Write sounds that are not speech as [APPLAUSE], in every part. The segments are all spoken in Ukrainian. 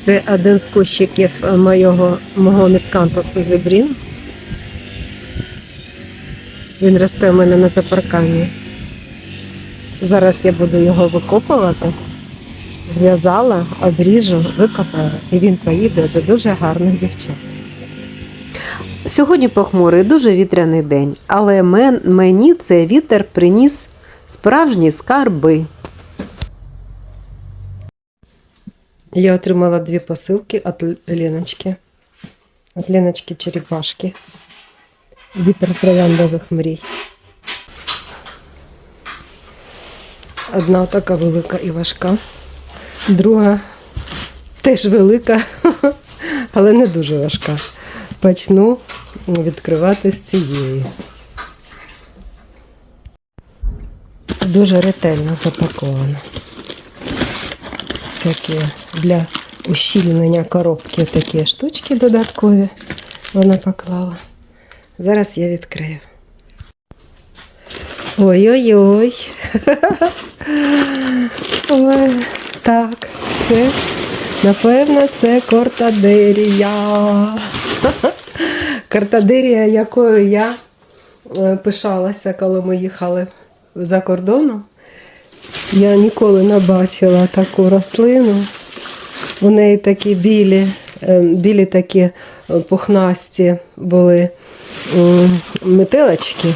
Це один з кущиків моєго, мого міскантусу зебрін. Він росте в мене на запарканні. Зараз я буду його викопувати. Зв'язала, обріжу, викопаю, і він поїде до дуже гарних дівчат. Сьогодні похмурий, дуже вітряний день, але мен, мені цей вітер приніс справжні скарби. Я отримала дві посилки від Леночки. Від Леночки Черепашки. Вітер трояндових мрій. Одна така велика і важка, друга теж велика, [LAUGHS] але не дуже важка. Почну відкривати з цієї. Дуже ретельно запаковано всякі для ущільнення коробки такі штучки додаткові вона поклала. Зараз я відкрию. Ой-ой-ой. [LAUGHS] Ой, так, це, напевно, це кортадерія. [LAUGHS] Картадерія, якою я е, пишалася, коли ми їхали за кордоном. Я ніколи не бачила таку рослину. У неї такі білі, е, білі такі е, пухнасті були метелочки.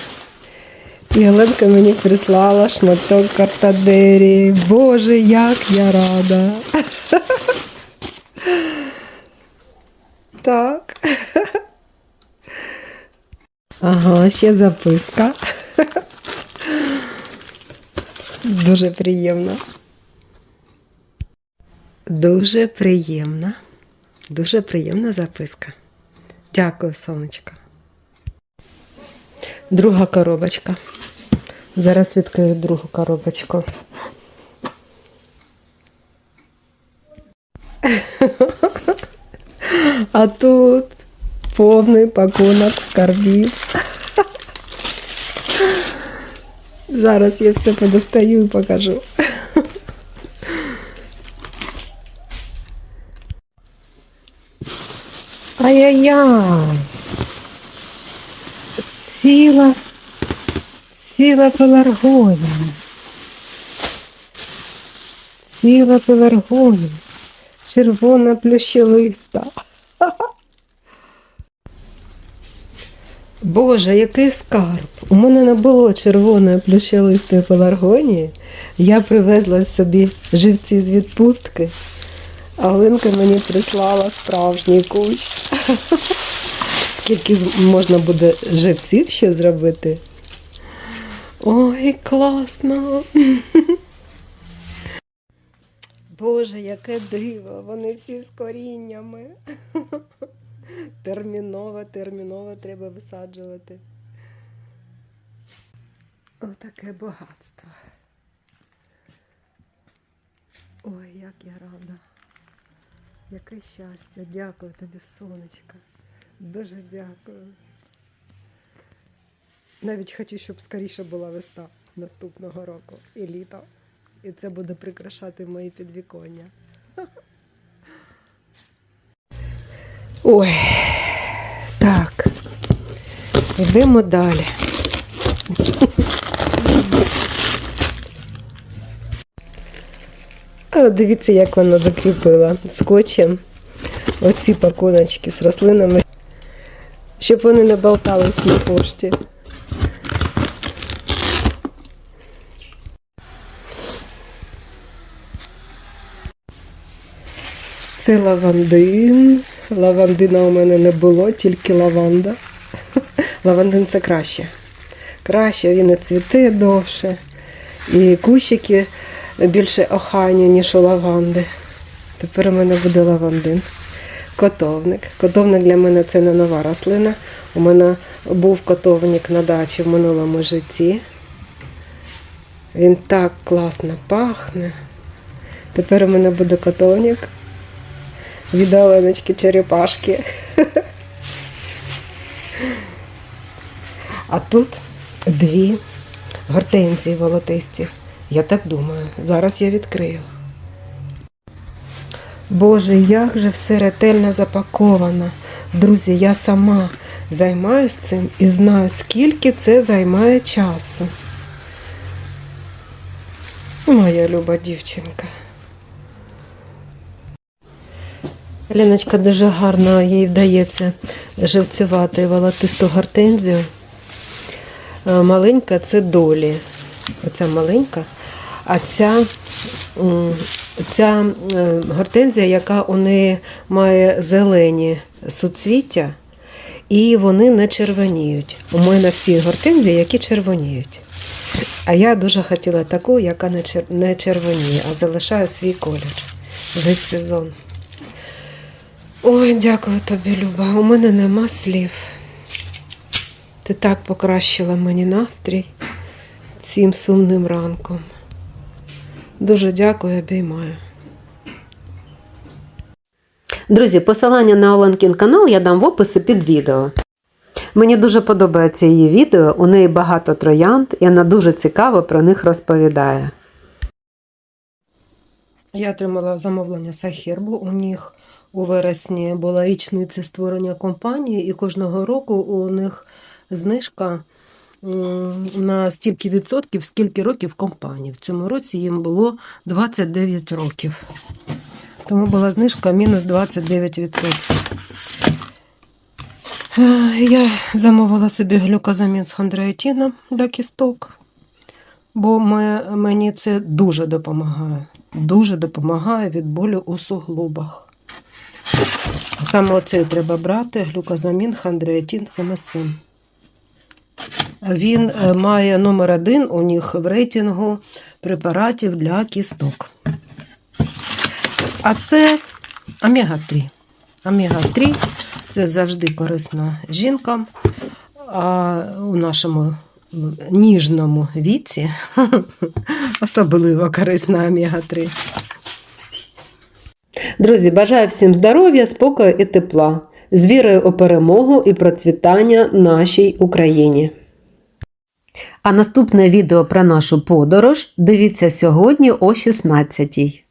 І Оленка мені прислала шматок картадерії. Боже, як я рада. [LAUGHS] Так. [LAUGHS] Ага, ще записка. [LAUGHS] Дуже приємно. Дуже приємна. Дуже приємна записка. Дякую, сонечко. Друга коробочка. Зараз відкрию другу коробочку. [LAUGHS] А тут повний пакунок скарбів. [LAUGHS] Зараз я все подостаю і покажу. Ай-яй-яй. Ціла, ціла пеларгонія. Ціла пеларгонія. Червона плющелиста. [LAUGHS] Боже, який скарб! У мене не було червоної плющелистої пеларгонії. Я привезла собі живці з відпустки. А Оленка мені прислала справжній кущ. [LAUGHS] Скільки можна буде живців ще зробити? Ой, класно! [LAUGHS] Боже, яке диво! Вони всі з коріннями. [LAUGHS] Терміново, терміново треба висаджувати. Отаке багатство. Ой, як я рада. Яке щастя. Дякую тобі, сонечко. Дуже дякую. Навіть хочу, щоб скоріше була весна наступного року і літо. І це буде прикрашати мої підвіконня. Ой, так. Йдемо далі. Дивіться, як вона закріпила скотчем оці пакуночки з рослинами, щоб вони не болтались на пошті. Це лавандин. Лавандина у мене не було, тільки лаванда. [LAUGHS] Лавандин це краще. Краще, він і цвіте довше. І кущики більше охайні, ніж у лаванди. Тепер у мене буде лавандин. Котовник. Котовник для мене це не нова рослина. У мене був котовник на дачі в минулому житті. Він так класно пахне. Тепер у мене буде котовник від Оленочки Черепашки. [LAUGHS] А тут дві гортензії волотисті. Я так думаю. Зараз я відкрию. Боже, як же все ретельно запаковано. Друзі, я сама займаюся цим і знаю, скільки це займає часу. Моя люба дівчинка. Леночка дуже гарно їй вдається живцювати волотисту гортензію. Е, Маленька це долі. Оця маленька. А ця, ця е, гортензія, яка у неї має зелені суцвіття, і вони не червоніють. У мене всі гортензії, які червоніють. А я дуже хотіла таку, яка не червоніє, а залишає свій колір весь сезон. Ой, дякую тобі, Люба. У мене нема слів. Ти так покращила мені настрій цим сумним ранком. Дуже дякую, обіймаю. Друзі, посилання на Оленкін канал я дам в описі під відео. Мені дуже подобається її відео, у неї багато троянд, і вона дуже цікаво про них розповідає. Я отримала замовлення Сахірбу. У них у вересні була річниця створення компанії, і кожного року у них знижка на стільки відсотків, скільки років компанії. В цьому році їм було 29 років. Тому була знижка мінус 29%. Е, Я замовила собі глюкозамін з хондроїтіном для кісток, бо мені це дуже допомагає. Дуже допомагає від болю у суглобах. Саме оцей треба брати глюкозамін, хондроїтін, семесин. Він е, має номер один у них в рейтингу препаратів для кісток. А це омега-3. Омега-3 це завжди корисно жінкам. А у нашому ніжному віці [LAUGHS] особливо корисна омега-3. Друзі, бажаю всім здоров'я, спокою і тепла, з вірою у перемогу і процвітання нашій Україні. А наступне відео про нашу подорож дивіться сьогодні о 16